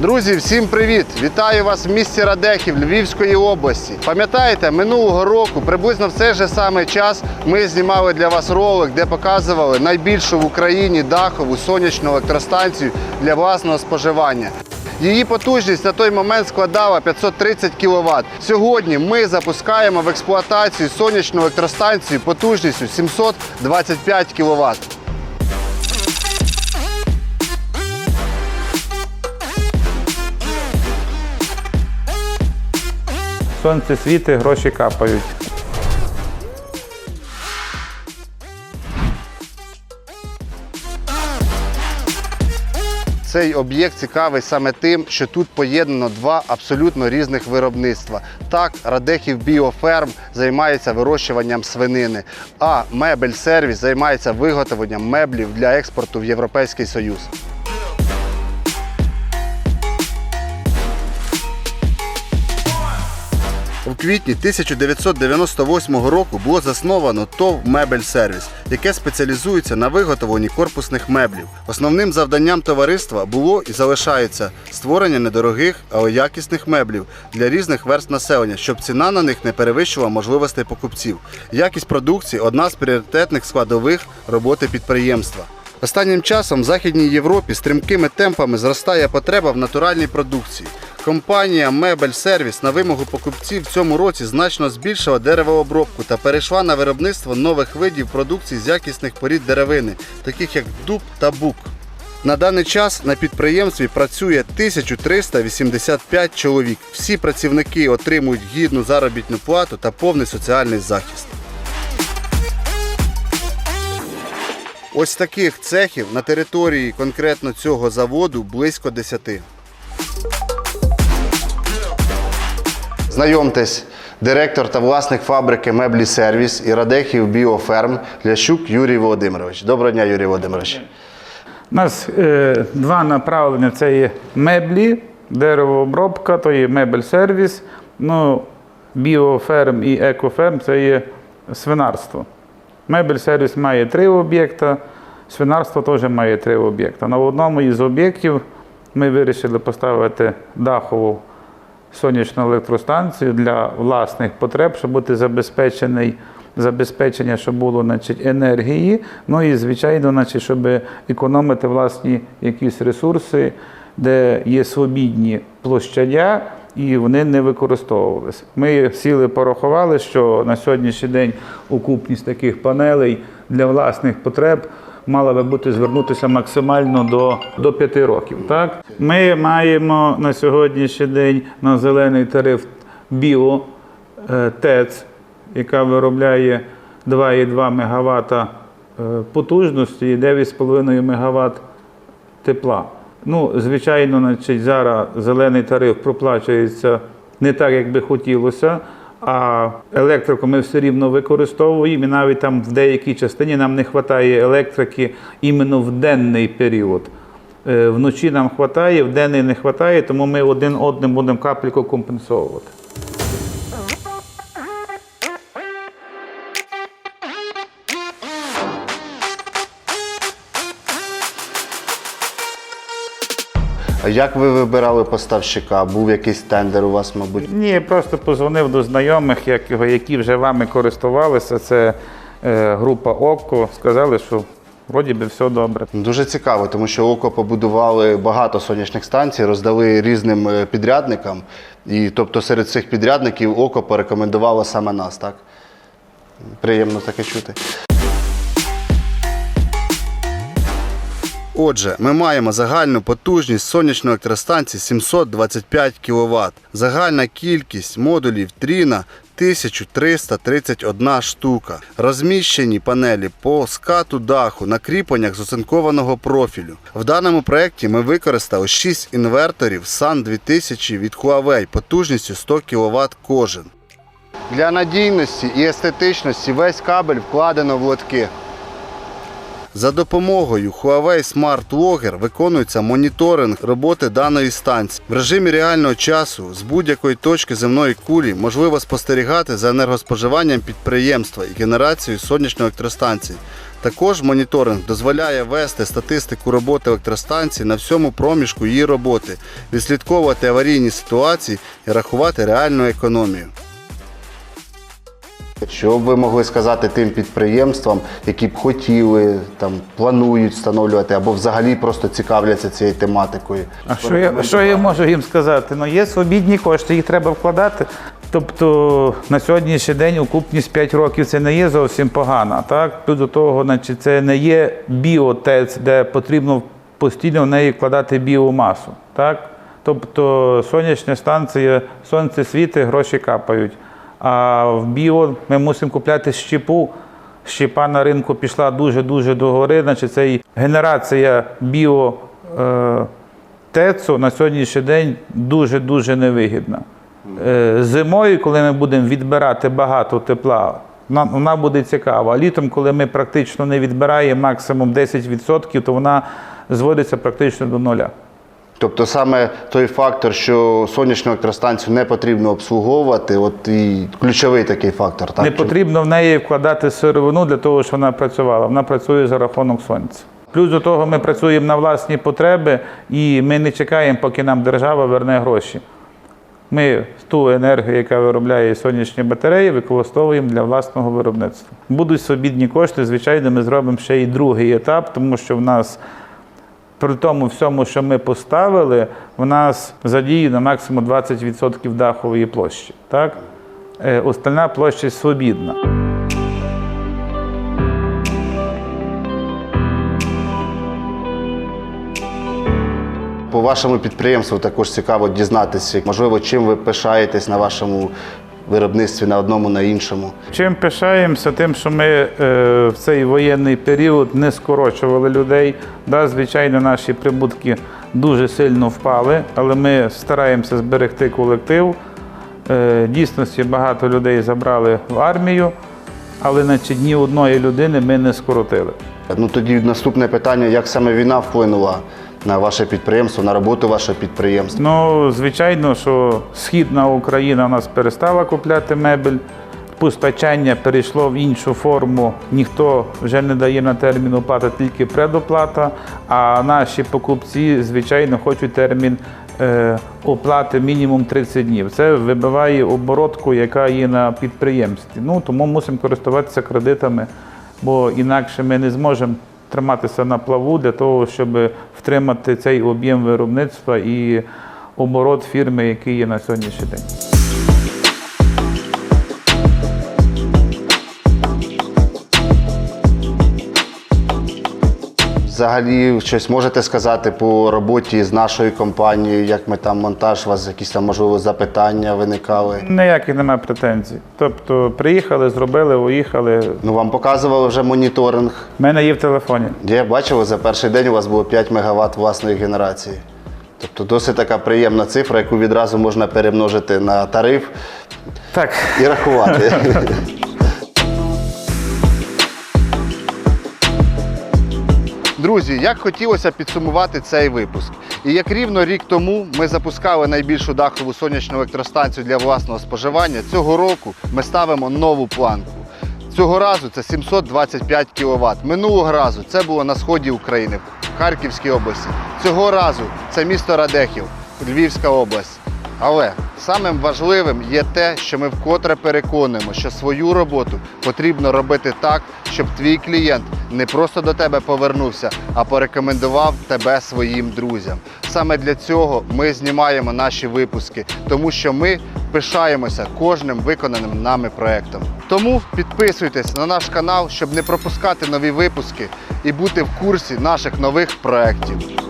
Друзі, всім привіт! Вітаю вас в місті Радехів Львівської області. Пам'ятаєте, минулого року, приблизно в цей же самий час, ми знімали для вас ролик, де показували найбільшу в Україні дахову сонячну електростанцію для власного споживання. Її потужність на той момент складала 530 кВт. Сьогодні ми запускаємо в експлуатацію сонячну електростанцію потужністю 725 кВт. Сонце світить, гроші капають. Цей об'єкт цікавий саме тим, що тут поєднано два абсолютно різних виробництва. Так, Радехів Біоферм займається вирощуванням свинини, а Мебель Сервіс займається виготовленням меблів для експорту в Європейський Союз. Квітні 1998 року було засновано ТОВ Мебель Сервіс, яке спеціалізується на виготовленні корпусних меблів. Основним завданням товариства було і залишається створення недорогих, але якісних меблів для різних верст населення, щоб ціна на них не перевищувала можливостей покупців. Якість продукції одна з пріоритетних складових роботи підприємства. Останнім часом в Західній Європі стрімкими темпами зростає потреба в натуральній продукції. Компанія Мебель Сервіс на вимогу покупців в цьому році значно збільшила деревообробку та перейшла на виробництво нових видів продукції з якісних порід деревини, таких як дуб та бук. На даний час на підприємстві працює 1385 чоловік. Всі працівники отримують гідну заробітну плату та повний соціальний захист. Ось таких цехів на території конкретно цього заводу близько 10. Знайомтесь, директор та власник фабрики Меблі Сервіс і Радехів Біоферм Лящук Юрій Володимирович. Доброго дня, Юрій Володимирович. У нас е, два направлення: це є меблі, деревообробка, то є мебель сервіс. Ну, біоферм і екоферм це є свинарство. Мебель сервіс має три об'єкта, свинарство теж має три об'єкта. На одному із об'єктів ми вирішили поставити дахову сонячну електростанцію для власних потреб, щоб бути забезпечений. Забезпечення, щоб було значить, енергії, ну і звичайно, значить, щоб економити власні якісь ресурси, де є свобідні площадя, і вони не використовувалися. Ми сіли порахували, що на сьогоднішній день окупність таких панелей для власних потреб мала би бути звернутися максимально до, до 5 років. Так? Ми маємо на сьогоднішній день на зелений тариф біо е, ТЕЦ, яка виробляє 2,2 МВт е, потужності і 9,5 МВт тепла. Ну, звичайно, значить, зараз зелений тариф проплачується не так, як би хотілося. А електрику ми все рівно використовуємо, і навіть там в деякій частині нам не вистачає електрики іменно в денний період. Е, Вночі нам вистачає, в денний не вистачає, тому ми один одним будемо капельку компенсовувати. А як ви вибирали поставщика? Був якийсь тендер у вас, мабуть? Ні, просто позвонив до знайомих, які вже вами користувалися. Це е, група ОККО. Сказали, що вроді би все добре. Дуже цікаво, тому що ОКО побудували багато сонячних станцій, роздали різним е, підрядникам. І тобто серед цих підрядників ОКО порекомендувало саме нас, так? Приємно таке чути. Отже, ми маємо загальну потужність сонячної електростанції 725 кВт. Загальна кількість модулів Тріна 1331 штука. Розміщені панелі по скату даху на кріпленнях з оцинкованого профілю. В даному проєкті ми використали 6 інверторів SUN 2000 від Huawei потужністю 100 кВт кожен. Для надійності і естетичності весь кабель вкладено в лотки. За допомогою Huawei Smart Logger виконується моніторинг роботи даної станції. В режимі реального часу з будь-якої точки земної кулі можливо спостерігати за енергоспоживанням підприємства і генерацією сонячної електростанції. Також моніторинг дозволяє вести статистику роботи електростанції на всьому проміжку її роботи, відслідковувати аварійні ситуації і рахувати реальну економію. Що б ви могли сказати тим підприємствам, які б хотіли, там планують встановлювати або взагалі просто цікавляться цією тематикою? А що я, що я можу їм сказати? Ну, є свобідні кошти, їх треба вкладати. Тобто на сьогоднішній день окупність 5 років це не є зовсім погана. Так? До того, значить, це не є біотец, де потрібно постійно в неї вкладати біомасу. Так? Тобто сонячна станція, сонце світить, гроші капають. А в біо ми мусимо купляти щепу. Щепа на ринку пішла дуже-дуже догори. Значить, це і генерація біо. Е, ТЕЦу на сьогоднішній день дуже-дуже невигідна. Е, Зимою, коли ми будемо відбирати багато тепла, вона буде цікава. Літом, коли ми практично не відбираємо максимум 10%, то вона зводиться практично до нуля. Тобто саме той фактор, що сонячну електростанцію не потрібно обслуговувати, от і ключовий такий фактор. Так? Не потрібно в неї вкладати сировину для того, щоб вона працювала. Вона працює за рахунок сонця. Плюс до того ми працюємо на власні потреби і ми не чекаємо, поки нам держава верне гроші. Ми ту енергію, яка виробляє сонячні батареї, використовуємо для власного виробництва. Будуть свобідні кошти, звичайно, ми зробимо ще і другий етап, тому що в нас при тому всьому, що ми поставили, в нас задіяно максимум 20% дахової площі. Так? Е, Остальна площа свобідна. По вашому підприємству також цікаво дізнатися, можливо, чим ви пишаєтесь на вашому виробництві на одному, на іншому. Чим пишаємося? Тим, що ми е, в цей воєнний період не скорочували людей. Да, звичайно, наші прибутки дуже сильно впали, але ми стараємося зберегти колектив. Е, дійсності багато людей забрали в армію, але значить, ні одної людини ми не скоротили. Ну тоді наступне питання: як саме війна вплинула на ваше підприємство, на роботу вашого підприємства? Ну, звичайно, що Східна Україна у нас перестала купляти мебель, постачання перейшло в іншу форму. Ніхто вже не дає на термін оплати, тільки предоплата. А наші покупці, звичайно, хочуть термін е, оплати мінімум 30 днів. Це вибиває оборотку, яка є на підприємстві. Ну, тому мусимо користуватися кредитами, бо інакше ми не зможемо триматися на плаву для того, щоб втримати цей об'єм виробництва і оборот фірми, який є на сьогоднішній день. Взагалі, щось можете сказати по роботі з нашою компанією, як ми там монтаж, у вас якісь там можливо запитання виникали? Ніяких немає претензій. Тобто приїхали, зробили, уїхали. Ну вам показували вже моніторинг. У мене є в телефоні. Я бачив, за перший день у вас було 5 МВт власної генерації. Тобто досить така приємна цифра, яку відразу можна перемножити на тариф Так, і рахувати. Друзі, як хотілося підсумувати цей випуск. І як рівно рік тому ми запускали найбільшу дахову сонячну електростанцію для власного споживання, цього року ми ставимо нову планку. Цього разу це 725 кВт. Минулого разу це було на сході України, в Харківській області. Цього разу це місто Радехів, Львівська область. Але самим важливим є те, що ми вкотре переконуємо, що свою роботу потрібно робити так, щоб твій клієнт не просто до тебе повернувся, а порекомендував тебе своїм друзям. Саме для цього ми знімаємо наші випуски, тому що ми пишаємося кожним виконаним нами проектом. Тому підписуйтесь на наш канал, щоб не пропускати нові випуски і бути в курсі наших нових проєктів.